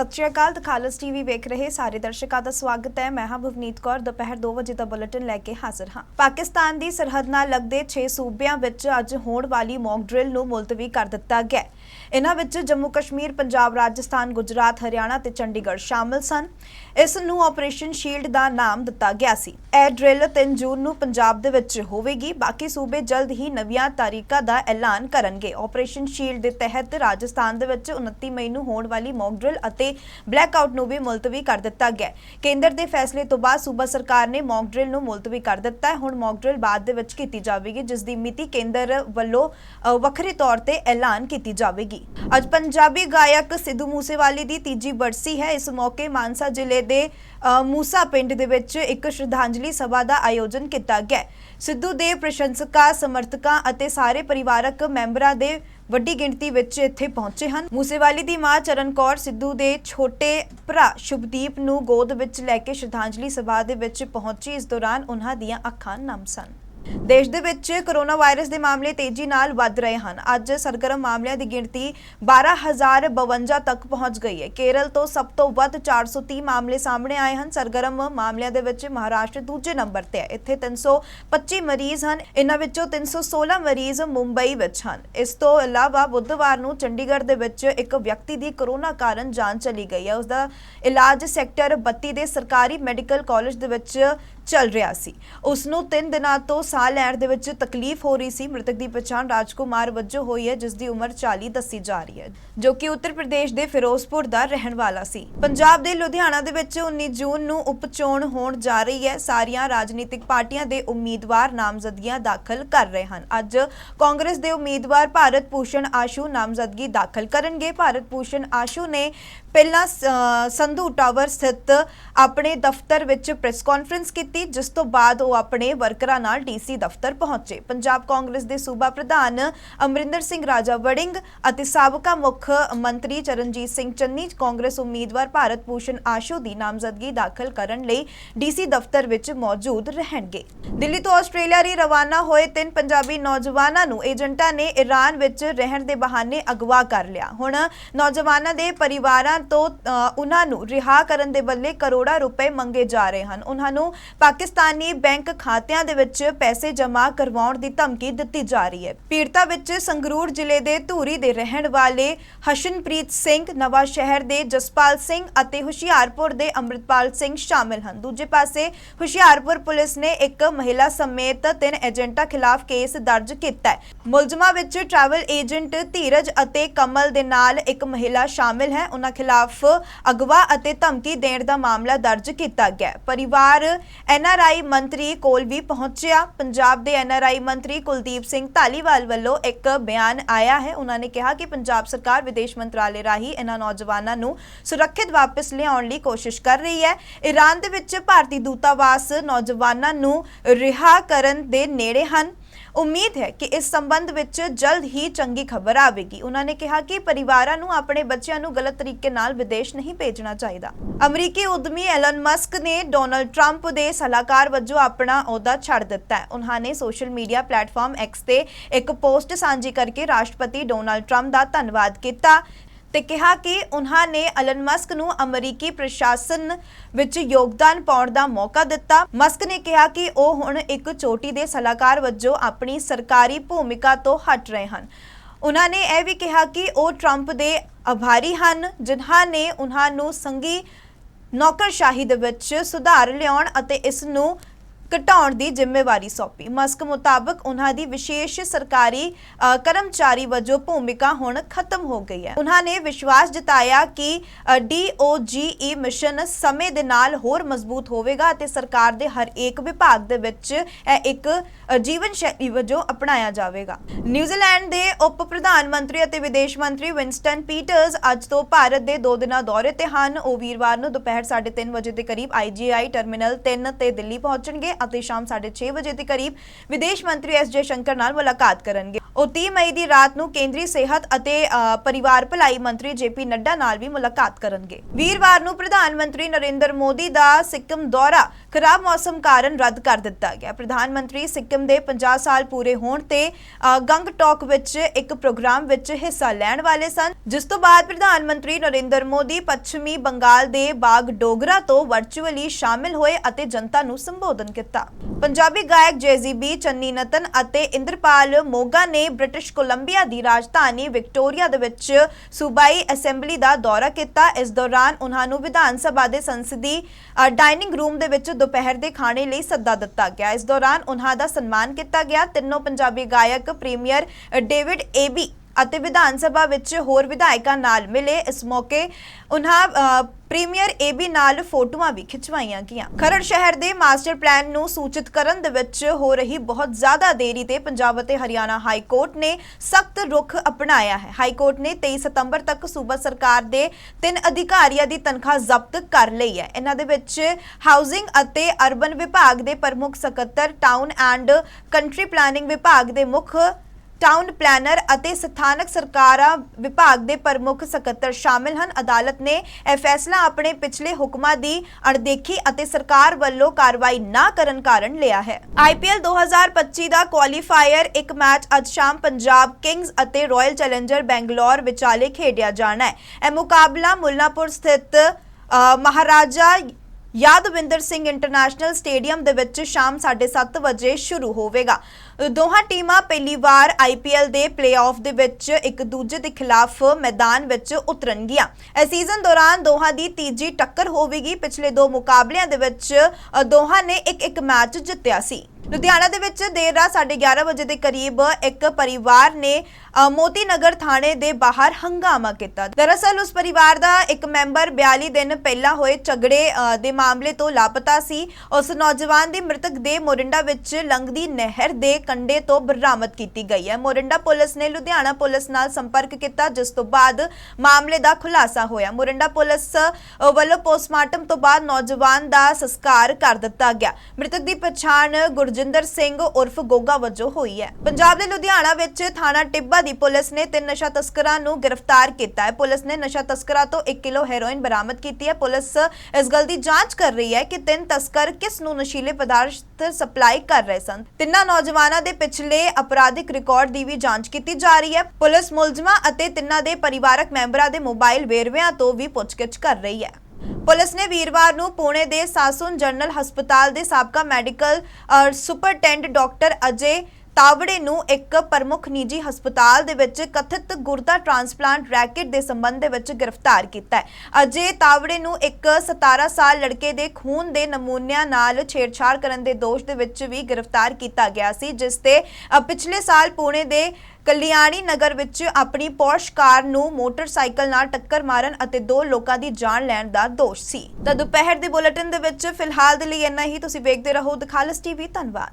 ਸਤਿ ਸ਼੍ਰੀ ਅਕਾਲ ਦਖਾਲਸ ਟੀਵੀ ਵੇਖ ਰਹੇ ਸਾਰੇ ਦਰਸ਼ਕਾਂ ਦਾ ਸਵਾਗਤ ਹੈ ਮੈਂ ਹਾਂ ਭਵਨੀਤ ਕੌਰ, ਦੁਪਹਿਰ 2 ਵਜੇ ਦਾ ਬੁਲੇਟਿਨ ਲੈ ਕੇ ਹਾਜ਼ਰ ਹਾਂ ਪਾਕਿਸਤਾਨ ਦੀ ਸਰਹੱਦ ਨਾਲ ਲੱਗਦੇ 6 ਸੂਬਿਆਂ ਵਿੱਚ ਅੱਜ ਹੋਣ ਵਾਲੀ ਮੌਕ ਡਰਿਲ ਨੂੰ ਮੁਲਤਵੀ ਕਰ ਦਿੱਤਾ ਗਿਆ ਹੈ। ਇਹਨਾਂ ਵਿੱਚ ਜੰਮੂ ਕਸ਼ਮੀਰ, ਪੰਜਾਬ, ਰਾਜਸਥਾਨ, ਗੁਜਰਾਤ, ਹਰਿਆਣਾ ਤੇ ਚੰਡੀਗੜ੍ਹ ਸ਼ਾਮਲ ਸਨ। ਇਸ ਨੂੰ ਆਪਰੇਸ਼ਨ ਸ਼ੀਲਡ ਦਾ ਨਾਮ ਦਿੱਤਾ ਗਿਆ ਸੀ। ਇਹ ਡਰਿਲ 3 ਜੂਨ ਨੂੰ ਪੰਜਾਬ ਦੇ ਵਿੱਚ ਹੋਵੇਗੀ। ਬਾਕੀ ਸੂਬੇ ਜਲਦ ਹੀ ਨਵੀਆਂ ਤਾਰੀਖਾਂ ਦਾ ਐਲਾਨ ਕਰਨਗੇ। ਆਪਰੇਸ਼ਨ ਸ਼ੀਲਡ ਦੇ ਤਹਿਤ ਰਾਜਸਥਾਨ ਦੇ ਵਿੱਚ 29 ਮਈ ਨੂੰ ਹੋਣ ਵਾਲੀ ਮੌਕ ਡਰਿਲ ਅਤੇ ਬਲੈਕਆਊਟ ਨੂੰ ਵੀ ਮੁਲਤਵੀ ਕਰ ਦਿੱਤਾ ਗਿਆ ਕੇਂਦਰ ਦੇ ਫੈਸਲੇ ਤੋਂ ਬਾਅਦ ਸੂਬਾ ਸਰਕਾਰ ਨੇ ਮੌਕ ਡਰਿਲ ਨੂੰ ਮੁਲਤਵੀ ਕਰ ਦਿੱਤਾ ਹੈ। ਹੁਣ ਮੌਕ ਡਰਿਲ ਬਾਅਦ ਦੇ ਵਿੱਚ ਕੀਤੀ ਜਾਵੇਗੀ, ਜਿਸ ਦੀ ਮਿਤੀ ਕੇਂਦਰ ਵੱਲੋਂ ਵੱਖਰੇ ਤੌਰ ਤੇ ਐਲਾਨ ਕੀਤੀ ਜਾਵੇਗੀ। ਅੱਜ ਪੰਜਾਬੀ ਗਾਇਕ ਸਿੱਧੂ ਮੂਸੇਵਾਲੇ ਦੀ ਤੀਜੀ ਬਰਸੀ ਹੈ। ਇਸ ਮੌਕੇ ਮਾਨਸਾ ਜ਼ਿਲ੍ਹੇ ਦੇ ਮੂਸਾ ਪਿੰਡ ਦੇ ਵਿੱਚ ਇੱਕ ਸ਼ਰਧਾਂਜਲੀ ਸਭਾ ਦਾ ਆਯੋਜਨ ਕੀਤਾ ਗਿਆ ਸਿੱਧੂ ਦੇ ਪ੍ਰਸ਼ੰਸਕਾਂ, ਸਮਰਥਕਾਂ ਅਤੇ ਸਾਰੇ ਪਰਿਵਾਰਕ ਮੈਂਬਰਾਂ ਦੇ ਵੱਡੀ ਗਿਣਤੀ ਵਿੱਚ ਇੱਥੇ ਪਹੁੰਚੇ ਹਨ। ਮੂਸੇਵਾਲੀ ਦੀ ਮਾਂ ਚਰਨ ਕੌਰ ਸਿੱਧੂ ਦੇ ਛੋਟੇ ਭਰਾ ਸ਼ੁਭਦੀਪ ਨੂੰ ਗੋਦ ਵਿੱਚ ਲੈ ਕੇ ਸ਼ਰਧਾਂਜਲੀ ਸਭਾ ਦੇ ਵਿੱਚ ਪਹੁੰਚੀ। ਇਸ ਦੌਰਾਨ ਉਹਨਾਂ ਦੀਆਂ ਅੱਖਾਂ ਨਮ ਸਨ। ਦੇਸ਼ ਦੇ ਵਿੱਚ ਕੋਰੋਨਾ ਵਾਇਰਸ ਦੇ ਮਾਮਲੇ ਤੇਜ਼ੀ ਨਾਲ ਵੱਧ ਰਹੇ ਹਨ। ਅੱਜ ਸਰਗਰਮ ਮਾਮਲਿਆਂ ਦੀ ਗਿਣਤੀ 12052 ਤੱਕ ਪਹੁੰਚ ਗਈ ਹੈ। ਕੇਰਲ ਤੋਂ ਸਭ ਤੋਂ ਵੱਧ 430 ਮਾਮਲੇ ਸਾਹਮਣੇ ਆਏ ਹਨ। ਸਰਗਰਮ ਮਾਮਲਿਆਂ ਦੇ ਵਿੱਚ ਮਹਾਰਾਸ਼ਟਰ ਦੂਜੇ ਨੰਬਰ ਤੇ ਹੈ। ਇੱਥੇ 325 ਮਰੀਜ਼ ਹਨ। ਇਹਨਾਂ ਵਿੱਚੋਂ 316 ਮਰੀਜ਼ ਮੁੰਬਈ ਵਿੱਚ ਹਨ। ਇਸ ਤੋਂ ਇਲਾਵਾ ਬੁੱਧਵਾਰ ਨੂੰ ਚੰਡੀਗੜ੍ਹ ਦੇ ਵਿੱਚ ਇੱਕ ਵਿਅਕਤੀ ਦੀ ਕੋਰੋਨਾ ਕਾਰਨ ਜਾਨ ਚਲੀ ਗਈ ਹੈ। ਉਸ ਦਾ ਇਲਾਜ ਸੈਕਟਰ 32 ਦੇ ਸਰਕਾਰੀ ਮੈਡੀਕਲ ਕਾਲਜ ਦੇ ਵਿੱਚ ਚੱਲ ਰਿਹਾ ਸੀ। ਉਸ ਨੂੰ 3 ਦਿਨਾਂ ਤੋਂ ਸਾਹ ਲੈਣ ਦੇ ਵਿੱਚ ਤਕਲੀਫ ਹੋ ਰਹੀ ਸੀ। ਮ੍ਰਿਤਕ ਦੀ ਪਛਾਣ ਰਾਜਕੁਮਾਰ ਵਜੋਂ ਹੋਈ ਹੈ, ਜਿਸ ਦੀ ਉਮਰ 40 ਦੱਸੀ ਜਾ ਰਹੀ ਹੈ, ਜੋ ਕਿ ਉੱਤਰ ਪ੍ਰਦੇਸ਼ ਦੇ ਫਿਰੋਜ਼ਪੁਰ ਦਾ ਰਹਿਣ ਵਾਲਾ ਸੀ। ਪੰਜਾਬ ਦੇ ਲੁਧਿਆਣਾ ਦੇ ਵਿੱਚ 19 ਜੂਨ ਨੂੰ ਉਪਚੋਣ ਹੋਣ ਜਾ ਰਹੀ ਹੈ। ਸਾਰੀਆਂ ਰਾਜਨੀਤਿਕ ਪਾਰਟੀਆਂ ਦੇ ਉਮੀਦਵਾਰ ਨਾਮਜ਼ਦਗੀਆਂ ਦਾਖਲ ਕਰ ਰਹੇ ਹਨ। ਅੱਜ ਕਾਂਗਰਸ ਦੇ ਉਮੀਦਵਾਰ ਭਾਰਤ ਭੂਸ਼ਣ ਆਸ਼ੂ ਨਾਮਜ਼ਦਗੀ ਦਾਖਲ ਕਰਨਗੇ। ਭਾਰਤ ਭੂਸ਼ਣ ਆਸ਼ੂ ਨੇ ਪਹਿਲਾਂ ਸੰਧੂ ਟਾਵਰ ਸਥਿਤ ਆਪਣੇ ਦਫ਼ਤਰ ਵਿੱਚ ਪ੍ਰੈਸ ਕਾਨਫਰੰਸ ਕੀਤੀ, ਜਿਸ ਤੋਂ ਬਾਅਦ ਉਹ ਆਪਣੇ ਵਰਕਰਾਂ ਨਾਲ ਡੀਸੀ ਦਫ਼ਤਰ ਪਹੁੰਚੇ। ਪੰਜਾਬ ਕਾਂਗਰਸ ਦੇ ਸੂਬਾ ਪ੍ਰਧਾਨ ਅਮਰਿੰਦਰ ਸਿੰਘ ਰਾਜਾ ਵੜਿੰਗ ਅਤੇ ਸਾਬਕਾ ਮੁੱਖ ਮੰਤਰੀ ਚਰਨਜੀਤ ਸਿੰਘ ਚੰਨੀ ਕਾਂਗਰਸ ਉਮੀਦਵਾਰ ਭਾਰਤ ਭੂਸ਼ਣ ਆਸ਼ੂ ਦੀ ਨਾਮਜ਼ਦਗੀ ਦਾਖਲ ਕਰਨ ਲਈ ਡੀਸੀ ਦਫ਼ਤਰ ਵਿੱਚ ਮੌਜੂਦ ਰਹਿਣਗੇ। ਦਿੱਲੀ ਤੋਂ ਆਸਟ੍ਰੇਲੀਆ ਲਈ ਰਵਾਨਾ ਹੋਏ ਤਿੰਨ ਪੰਜਾਬੀ ਨੌਜਵਾਨਾਂ ਨੂੰ ਏਜੰਟਾਂ ਨੇ ਈਰਾਨ ਵਿੱਚ ਰਹਿਣ ਦੇ ਬਹਾਨੇ ਅਗਵਾ ਕਰ ਲਿਆ। ਹੁਣ ਨੌਜਵਾਨਾਂ ਦੇ ਪਰਿਵਾਰਾਂ ਤੋਂ ਅ, ਉਹਨਾਂ ਨੂੰ ਰਿਹਾ ਕਰਨ ਦੇ ਬਦਲੇ ਕਰੋੜਾਂ ਰੁਪਏ ਮੰਗੇ ਜਾ ਰਹੇ ਹਨ। ਉਹਨਾਂ ਨੂੰ ਪਾਕਿਸਤਾਨੀ ਬੈਂਕ ਖਾਤਿਆਂ ਦੇ ਵਿੱਚ ਪੈਸੇ ਜਮ੍ਹਾਂ ਕਰਵਾਉਣ ਦੀ ਧਮਕੀ ਦਿੱਤੀ ਜਾ ਰਹੀ ਹੈ। ਪੀੜਤਾ ਵਿੱਚ ਸੰਗਰੂਰ ਜ਼ਿਲ੍ਹੇ ਦੇ ਧੂਰੀ ਦੇ ਰਹਿਣ ਵਾਲੇ ਹਸ਼ਨਪ੍ਰੀਤ ਸਿੰਘ ਨਵਾਂ ਸ਼ਹਿਰ ਦੇ ਜਸਪਾਲ ਸਿੰਘ ਅਤੇ ਹੁਸ਼ਿਆਰਪੁਰ ਦੇ ਅੰਮ੍ਰਿਤਪਾਲ ਸਿੰਘ ਸ਼ਾਮਿਲ ਹਨ। ਦੂਜੇ ਪਾਸੇ ਹੁਸ਼ਿਆਰਪੁਰ ਪੁਲਿਸ ਨੇ ਇੱਕ ਮਹਿਲਾ ਸਮੇਤ ਤਿੰਨ ਏਜੰਟਾਂ ਖਿਲਾਫ ਕੇਸ ਦਰਜ ਕੀਤਾ ਹੈ। ਮੁਲਜ਼ਮਾਂ ਵਿੱਚ ਟਰੈਵਲ ਏਜੰਟ ਧੀਰਜ ਅਤੇ ਕਮਲ ਦੇ ਨਾਲ ਇੱਕ ਮਹਿਲਾ ਸ਼ਾਮਿਲ ਹੈ। ਉਹਨਾਂ ਖਿਲਾਫ ਅਗਵਾ ਅਤੇ ਧਮਕੀ ਦੇਣ ਦਾ ਮਾਮਲਾ ਦਰਜ ਕੀਤਾ ਗਿਆ ਹੈ। ਪਰਿਵਾਰ ਐਨਆਰਆਈ ਮੰਤਰੀ ਕੋਲ ਵੀ ਪਹੁੰਚਿਆ। ਪੰਜਾਬ ਦੇ ਐਨਆਰਆਈ ਮੰਤਰੀ ਕੁਲਦੀਪ ਸਿੰਘ ਧਾਲੀਵਾਲ ਵੱਲੋਂ ਇੱਕ ਬਿਆਨ ਆਇਆ ਹੈ। ਉਹਨਾਂ ਨੇ ਕਿਹਾ ਕਿ ਪੰਜਾਬ ਸਰਕਾਰ ਵਿਦੇਸ਼ ਮੰਤਰਾਲੇ ਰਾਹੀਂ ਇਹਨਾਂ ਨੌਜਵਾਨਾਂ ਨੂੰ ਸੁਰੱਖਿਅਤ ਵਾਪਸ ਲਿਆਉਣ ਲਈ ਕੋਸ਼ਿਸ਼ ਕਰ ਰਹੀ ਹੈ। ਈਰਾਨ ਦੇ ਵਿੱਚ ਭਾਰਤੀ ਦੂਤਾਵਾਸ ਨੌਜਵਾਨਾਂ ਨੂੰ ਰਿਹਾ ਕਰਨ ਦੇ ਨੇੜੇ ਹਨ। ਉਮੀਦ ਹੈ ਕਿ ਇਸ ਸੰਬੰਧ ਵਿੱਚ ਜਲਦ ਹੀ ਚੰਗੀ ਖਬਰ ਆਵੇਗੀ। ਉਹਨਾਂ ਨੇ ਕਿਹਾ ਕਿ ਪਰਿਵਾਰਾਂ ਨੂੰ ਆਪਣੇ ਬੱਚਿਆਂ ਨੂੰ ਗਲਤ ਤਰੀਕੇ ਨਾਲ ਵਿਦੇਸ਼ ਨਹੀਂ ਭੇਜਣਾ ਚਾਹੀਦਾ। ਅਮਰੀਕੀ ਉਦਮੀ ਐਲਨ ਮਸਕ ਨੇ ਡੋਨਲਡ ਟਰੰਪ ਦੇ ਸਲਾਹਕਾਰ ਵਜੋਂ ਆਪਣਾ ਅਹੁਦਾ ਛੱਡ ਦਿੱਤਾ ਹੈ। ਉਹਨਾਂ ਨੇ ਸੋਸ਼ਲ ਮੀਡੀਆ ਪਲੇਟਫਾਰਮ ਐਕਸ ਤੇ ਇੱਕ ਪੋਸਟ ਸਾਂਝੀ ਕਰਕੇ ਰਾਸ਼ਟਰਪਤੀ ਡੋਨਲਡ ਟਰੰਪ ਦਾ ਧੰਨਵਾਦ ਕੀਤਾ। ਤੇ ਕਿਹਾ ਕਿ ਉਹਨਾਂ ਨੇ ਐਲਨ ਮਸਕ ਨੂੰ ਅਮਰੀਕੀ ਪ੍ਰਸ਼ਾਸਨ ਵਿੱਚ ਯੋਗਦਾਨ ਪਾਉਣ ਦਾ ਮੌਕਾ ਦਿੱਤਾ। ਮਸਕ ਨੇ ਕਿਹਾ ਕਿ ਉਹ ਹੁਣ ਇੱਕ ਚੋਟੀ ਦੇ ਸਲਾਹਕਾਰ ਵਜੋਂ ਆਪਣੀ ਸਰਕਾਰੀ ਭੂਮਿਕਾ ਤੋਂ ਹਟ ਰਹੇ ਹਨ। ਉਹਨਾਂ ਨੇ ਇਹ ਵੀ ਕਿਹਾ ਕਿ ਉਹ ਟਰੰਪ ਦੇ ਆਭਾਰੀ ਹਨ, ਜਿਨ੍ਹਾਂ ਨੇ ਉਹਨਾਂ ਨੂੰ ਸੰਗੀ ਨੌਕਰਸ਼ਾਹੀ ਦੇ ਵਿੱਚ ਸੁਧਾਰ ਲਿਆਉਣ ਅਤੇ ਇਸ ਨੂੰ ਘਟਾਉਣ ਦੀ ਜ਼ਿੰਮੇਵਾਰੀ ਸੌਂਪੀ। ਮਸਕ ਮੁਤਾਬਕ ਉਹਨਾਂ ਦੀ ਵਿਸ਼ੇਸ਼ ਸਰਕਾਰੀ ਕਰਮਚਾਰੀ ਵਜੋਂ ਭੂਮਿਕਾ ਹੁਣ ਖਤਮ ਹੋ ਗਈ ਹੈ। ਉਹਨਾਂ ਨੇ ਵਿਸ਼ਵਾਸ ਜਤਾਇਆ ਕਿ ਡੀਓਜੀਈ ਮਿਸ਼ਨ ਸਮੇਂ ਦੇ ਨਾਲ ਹੋਰ ਮਜ਼ਬੂਤ ਹੋਵੇਗਾ ਅਤੇ ਸਰਕਾਰ ਦੇ ਹਰ ਇੱਕ ਵਿਭਾਗ ਦੇ ਵਿੱਚ ਇਹ ਇੱਕ ਜੀਵਨ ਸ਼ੈਲੀ ਵਜੋਂ ਅਪਣਾਇਆ ਜਾਵੇਗਾ। ਨਿਊਜ਼ੀਲੈਂਡ ਦੇ ਉਪ ਪ੍ਰਧਾਨ ਮੰਤਰੀ ਅਤੇ ਵਿਦੇਸ਼ ਮੰਤਰੀ ਵਿੰਸਟਨ ਪੀਟਰਸ ਅੱਜ ਤੋਂ ਭਾਰਤ ਦੇ ਦੋ ਦਿਨਾਂ ਦੌਰੇ ਤੇ ਹਨ। ਉਹ ਵੀਰਵਾਰ ਨੂੰ ਦੁਪਹਿਰ 3:30 ਵਜੇ ਦੇ ਕਰੀਬ ਆਈਜੀਆਈ ਟਰਮੀਨਲ 3 ਤੇ ਦਿੱਲੀ ਪਹੁੰਚਣਗੇ ਅਤੇ ਸ਼ਾਮ 6:30 ਵਜੇ ਦੇ ਕਰੀਬ ਵਿਦੇਸ਼ ਮੰਤਰੀ ਐਸ. ਜੈ. ਸ਼ੰਕਰ ਨਾਲ ਮੁਲਾਕਾਤ ਕਰਨਗੇ। ਉਹ 30 ਮਈ ਦੀ ਰਾਤ ਨੂੰ ਕੇਂਦਰੀ ਸਿਹਤ ਅਤੇ ਪਰਿਵਾਰ ਭਲਾਈ ਮੰਤਰੀ ਜੇਪੀ ਨੱਡਾ ਨਾਲ ਵੀ ਮੁਲਾਕਾਤ ਕਰਨਗੇ। ਵੀਰਵਾਰ ਨੂੰ ਪ੍ਰਧਾਨ ਮੰਤਰੀ ਨਰਿੰਦਰ ਮੋਦੀ ਦਾ ਸਿੱਕਮ ਦੌਰਾ ਖਰਾਬ ਮੌਸਮ ਕਾਰਨ ਰੱਦ ਕਰ ਦਿੱਤਾ ਗਿਆ। ਪ੍ਰਧਾਨ ਮੰਤਰੀ ਸਿੱਕਮ ਦੇ 50 ਸਾਲ ਪੂਰੇ ਹੋਣ ਤੇ ਗੰਗਟੋਕ ਵਿੱਚ ਇੱਕ ਪ੍ਰੋਗਰਾਮ ਵਿੱਚ ਹਿੱਸਾ ਲੈਣ ਵਾਲੇ ਸਨ, ਜਿਸ ਤੋਂ ਬਾਅਦ ਪ੍ਰਧਾਨ ਮੰਤਰੀ ਨਰਿੰਦਰ ਮੋਦੀ ਪੱਛਮੀ ਬੰਗਾਲ ਦੇ ਬਾਗ ਡੋਗਰਾ ਤੋਂ ਵਰਚੁਅਲੀ ਸ਼ਾਮਿਲ ਹੋਏ ਅਤੇ ਜਨਤਾ ਨੂੰ ਸੰਬੋਧਨ ਕੀਤਾ। ਪੰਜਾਬੀ ਗਾਇਕ ਜੇਜ਼ੀਬੀ ਚੰਨੀ ਨਤਨ ਅਤੇ ਇੰਦਰਪਾਲ ਮੋਗਾ ਨੇ ਬ੍ਰਿਟਿਸ਼ ਕੋਲੰਬੀਆ ਦੀ ਰਾਜਧਾਨੀ ਵਿਕਟੋਰੀਆ ਦੇ ਵਿੱਚ ਸੂਬਾਈ ਅਸੈਂਬਲੀ ਦਾ ਦੌਰਾ ਕੀਤਾ। ਇਸ ਦੌਰਾਨ ਉਹਨਾਂ ਨੂੰ ਵਿਧਾਨ ਸਭਾ ਦੇ ਸੰਸਦੀ ਡਾਈਨਿੰਗ ਰੂਮ ਦੇ ਵਿੱਚ ਦੁਪਹਿਰ ਦੇ ਖਾਣੇ ਲਈ ਸੱਦਾ ਦਿੱਤਾ ਗਿਆ। ਇਸ ਦੌਰਾਨ ਉਹਨਾਂ ਦਾ ਸਨਮਾਨ ਕੀਤਾ ਗਿਆ। ਤਿੰਨੋਂ ਪੰਜਾਬੀ ਗਾਇਕ ਪ੍ਰੀਮੀਅਰ ਡੇਵਿਡ ਏਬੀ ਅਤੇ ਵਿਧਾਨ ਸਭਾ ਵਿੱਚ ਹੋਰ ਵਿਧਾਇਕਾਂ ਨਾਲ ਮਿਲੇ। ਇਸ ਮੌਕੇ ਉਹਨਾਂ ਪ੍ਰੀਮੀਅਰ ਏਬੀ ਨਾਲ ਫੋਟੋਆਂ ਵੀ ਖਿਚਵਾਈਆਂ ਗਈਆਂ। ਖਰੜ ਸ਼ਹਿਰ ਦੇ ਮਾਸਟਰ ਪਲਾਨ ਨੂੰ ਸੂਚਿਤ ਕਰਨ ਦੇ ਵਿੱਚ ਹੋ ਰਹੀ ਬਹੁਤ ਜ਼ਿਆਦਾ ਦੇਰੀ ਤੇ ਪੰਜਾਬ ਅਤੇ ਹਰਿਆਣਾ ਹਾਈ ਕੋਰਟ ਨੇ ਸਖਤ ਰੁਖ ਅਪਣਾਇਆ ਹੈ। ਹਾਈ ਕੋਰਟ ਨੇ 23 ਸਤੰਬਰ ਤੱਕ ਸੂਬਾ ਸਰਕਾਰ ਦੇ ਤਿੰਨ ਅਧਿਕਾਰੀਆਂ ਦੀ ਤਨਖਾਹ ਜ਼ਬਤ ਕਰ ਲਈ ਹੈ। ਇਹਨਾਂ ਦੇ ਵਿੱਚ ਹਾਊਸਿੰਗ ਅਤੇ ਅਰਬਨ ਵਿਭਾਗ ਦੇ ਪ੍ਰਮੁੱਖ ਸਕੱਤਰ, ਟਾਊਨ ਐਂਡ ਕੰਟਰੀ ਪਲੈਨਿੰਗ ਵਿਭਾਗ ਦੇ ਮੁੱਖ ਟਾਊਨ ਪਲਾਨਰ ਅਤੇ ਸਥਾਨਕ ਸਰਕਾਰਾਂ ਵਿਭਾਗ ਦੇ ਪ੍ਰਮੁੱਖ ਸਕੱਤਰ ਸ਼ਾਮਿਲ ਹਨ। ਅਦਾਲਤ ਨੇ ਇਹ ਫੈਸਲਾ ਆਪਣੇ ਪਿਛਲੇ ਹੁਕਮਾਂ ਦੀ ਅਣਦੇਖੀ ਅਤੇ ਸਰਕਾਰ ਵੱਲੋਂ ਕਾਰਵਾਈ ਨਾ ਕਰਨ ਕਾਰਨ ਲਿਆ ਹੈ। ਆਈਪੀਐਲ 2025 ਦਾ ਕੁਆਲੀਫਾਇਰ ਇੱਕ ਮੈਚ ਅੱਜ ਸ਼ਾਮ ਪੰਜਾਬ ਕਿੰਗਜ਼ ਅਤੇ ਰਾਇਲ ਚੈਲੰਜਰ ਬੈਂਗਲੌਰ ਵਿਚਾਲੇ ਖੇਡਿਆ ਜਾਣਾ ਹੈ। ਇਹ ਮੁਕਾਬਲਾ ਮੁੱਲਾਂਪੁਰ ਸਥਿਤ ਮਹਾਰਾਜਾ ਯਾਦਵਿੰਦਰ ਸਿੰਘ ਇੰਟਰਨੈਸ਼ਨਲ ਸਟੇਡੀਅਮ ਦੇ ਵਿੱਚ ਸ਼ਾਮ 7:30 ਵਜੇ ਸ਼ੁਰੂ ਹੋਵੇਗਾ। ਦੋਹਾਂ ਟੀਮਾਂ ਪਹਿਲੀ ਵਾਰ ਆਈਪੀਐਲ ਦੇ ਪਲੇਆਫ ਦੇ ਵਿੱਚ ਇੱਕ ਦੂਜੇ ਦੇ ਖਿਲਾਫ ਮੈਦਾਨ ਵਿੱਚ ਉਤਰਨਗੀਆਂ। ਇਸ ਸੀਜ਼ਨ ਦੌਰਾਨ ਦੋਹਾਂ ਦੀ ਤੀਜੀ ਟੱਕਰ ਹੋਵੇਗੀ। ਪਿਛਲੇ ਦੋ ਮੁਕਾਬਲਿਆਂ ਦੇ ਵਿੱਚ ਦੋਹਾਂ ਨੇ ਇੱਕ ਇੱਕ ਮੈਚ ਜਿੱਤਿਆ ਸੀ। ਲੁਧਿਆਣਾ ਦੇ ਵਿੱਚ ਦੇਰ ਰਾਤ 11:30 ਵਜੇ ਦੇ ਕਰੀਬ ਇੱਕ ਪਰਿਵਾਰ ਨੇ ਮੋਤੀ ਨਗਰ ਥਾਣੇ ਦੇ ਬਾਹਰ ਹੰਗਾਮਾ ਕੀਤਾ। ਦਰਅਸਲ ਉਸ ਪਰਿਵਾਰ ਦਾ ਇੱਕ ਮੈਂਬਰ 42 ਦਿਨ ਪਹਿਲਾਂ ਹੋਏ ਝਗੜੇ ਦੇ ਮਾਮਲੇ ਤੋਂ ਲਾਪਤਾ ਸੀ। ਉਸ ਨੌਜਵਾਨ ਦੀ ਮ੍ਰਿਤਕ ਦੇ ਮੋਰਿੰਡਾ ਵਿੱਚ ਲੰਘਦੀ ਨਹਿਰ ਦੇ ਕੰਢੇ ਤੋਂ ਬਰਾਮਦ ਕੀਤੀ ਗਈ ਹੈ। ਮੋਰਿੰਡਾ ਪੁਲਿਸ ਨੇ ਲੁਧਿਆਣਾ ਪੁਲਿਸ ਨਾਲ ਸੰਪਰਕ ਕੀਤਾ, ਜਿਸ ਤੋਂ ਬਾਅਦ ਮਾਮਲੇ ਦਾ ਖੁਲਾਸਾ ਹੋਇਆ। ਮੋਰਿੰਡਾ ਪੁਲਿਸ ਵੱਲੋਂ ਪੋਸਟਮਾਰਟਮ ਤੋਂ ਬਾਅਦ ਨੌਜਵਾਨ ਦਾ ਸੰਸਕਾਰ ਕਰ ਦਿੱਤਾ ਗਿਆ। ਮ੍ਰਿਤਕ ਦੀ ਪਛਾਣ ਗੁਰਜਿੰਦਰ ਸਿੰਘ ਉਰਫ ਗੋਗਾ ਵਜੋਂ ਹੋਈ ਹੈ। ਪੰਜਾਬ ਦੇ ਲੁਧਿਆਣਾ ਵਿੱਚ ਥਾਣਾ ਟਿੱਬਾ ਦੀ ਪੁਲਿਸ ਨੇ ਤਿੰਨ ਨਸ਼ਾ ਤਸਕਰਾਂ ਨੂੰ ਗ੍ਰਿਫਤਾਰ ਕੀਤਾ ਹੈ। ਪੁਲਿਸ ਨੇ ਨਸ਼ਾ ਤਸਕਰਾਂ ਤੋਂ 1 ਕਿਲੋ ਹੈਰੋਇਨ ਬਰਾਮਦ ਕੀਤੀ ਹੈ। ਪੁਲਿਸ ਇਸ ਗੱਲ ਦੀ ਜਾਂਚ ਕਰ ਰਹੀ ਹੈ ਕਿ ਤਿੰਨ ਤਸਕਰ ਕਿਸ ਨੂੰ ਨਸ਼ੀਲੇ ਪਦਾਰਥ ਸਪਲਾਈ ਕਰ ਰਹੇ ਸਨ। ਤਿੰਨਾਂ ਨੌਜਵਾਨਾਂ ਦੇ ਪਿਛਲੇ ਅਪਰਾਧਿਕ ਰਿਕਾਰਡ ਦੀ ਵੀ ਜਾਂਚ ਕੀਤੀ ਜਾ ਰਹੀ ਹੈ। ਪੁਲਿਸ ਮੁਲਜ਼ਮਾਂ ਅਤੇ ਤਿੰਨਾਂ ਦੇ ਪਰਿਵਾਰਕ ਮੈਂਬਰਾਂ ਦੇ ਮੋਬਾਈਲ ਵੇਰਵਿਆਂ ਤੋਂ ਵੀ ਪੁੱਛਗਿੱਛ ਕਰ ਰਹੀ ਹੈ। ਪੁਲਿਸ ਨੇ ਵੀਰਵਾਰ ਨੂੰ ਪੁਣੇ ਦੇ ਸਾਸੁਨ ਜਨਰਲ ਹਸਪਤਾਲ ਦੇ ਸਾਬਕਾ ਮੈਡੀਕਲ ਸੁਪਰਟੈਂਡ ਡਾਕਟਰ ਅਜੇ ਤਾਵੜੇ ਨੂੰ ਇੱਕ ਪ੍ਰਮੁੱਖ ਨਿੱਜੀ ਹਸਪਤਾਲ ਦੇ ਵਿੱਚ ਕਥਿਤ ਗੁਰਦਾ ਟ੍ਰਾਂਸਪਲਾਂਟ ਰੈਕੇਟ ਦੇ ਸੰਬੰਧ ਦੇ ਵਿੱਚ ਗ੍ਰਿਫਤਾਰ ਕੀਤਾ ਹੈ। ਅਜੇ ਤਾਵੜੇ ਨੂੰ ਇੱਕ 17 ਸਾਲ ਲੜਕੇ ਦੇ ਖੂਨ ਦੇ ਨਮੂਨਿਆਂ ਨਾਲ ਛੇੜਛਾੜ ਕਰਨ ਦੇ ਦੋਸ਼ ਦੇ ਵਿੱਚ ਵੀ ਗ੍ਰਿਫਤਾਰ ਕੀਤਾ ਗਿਆ ਸੀ, ਜਿਸ ਤੇ ਪਿਛਲੇ ਸਾਲ ਪੁਣੇ ਦੇ ਕਲਿਆਣੀ ਨਗਰ ਵਿੱਚ ਆਪਣੀ ਪੋਰਸ਼ ਕਾਰ ਨੂੰ ਮੋਟਰਸਾਈਕਲ ਨਾਲ ਟੱਕਰ ਮਾਰਨ ਅਤੇ ਦੋ ਲੋਕਾਂ ਦੀ ਜਾਨ ਲੈਣ ਦਾ ਦੋਸ਼ ਸੀ। ਤਾਂ ਦੁਪਹਿਰ ਦੇ ਬੁਲੇਟਿਨ ਦੇ ਵਿੱਚ ਫਿਲਹਾਲ ਦੇ ਲਈ ਇੰਨਾ ਹੀ। ਤੁਸੀਂ ਵੇਖਦੇ ਰਹੋ ਦਿਖਾਲਸ ਟੀਵੀ, ਧੰਨਵਾਦ।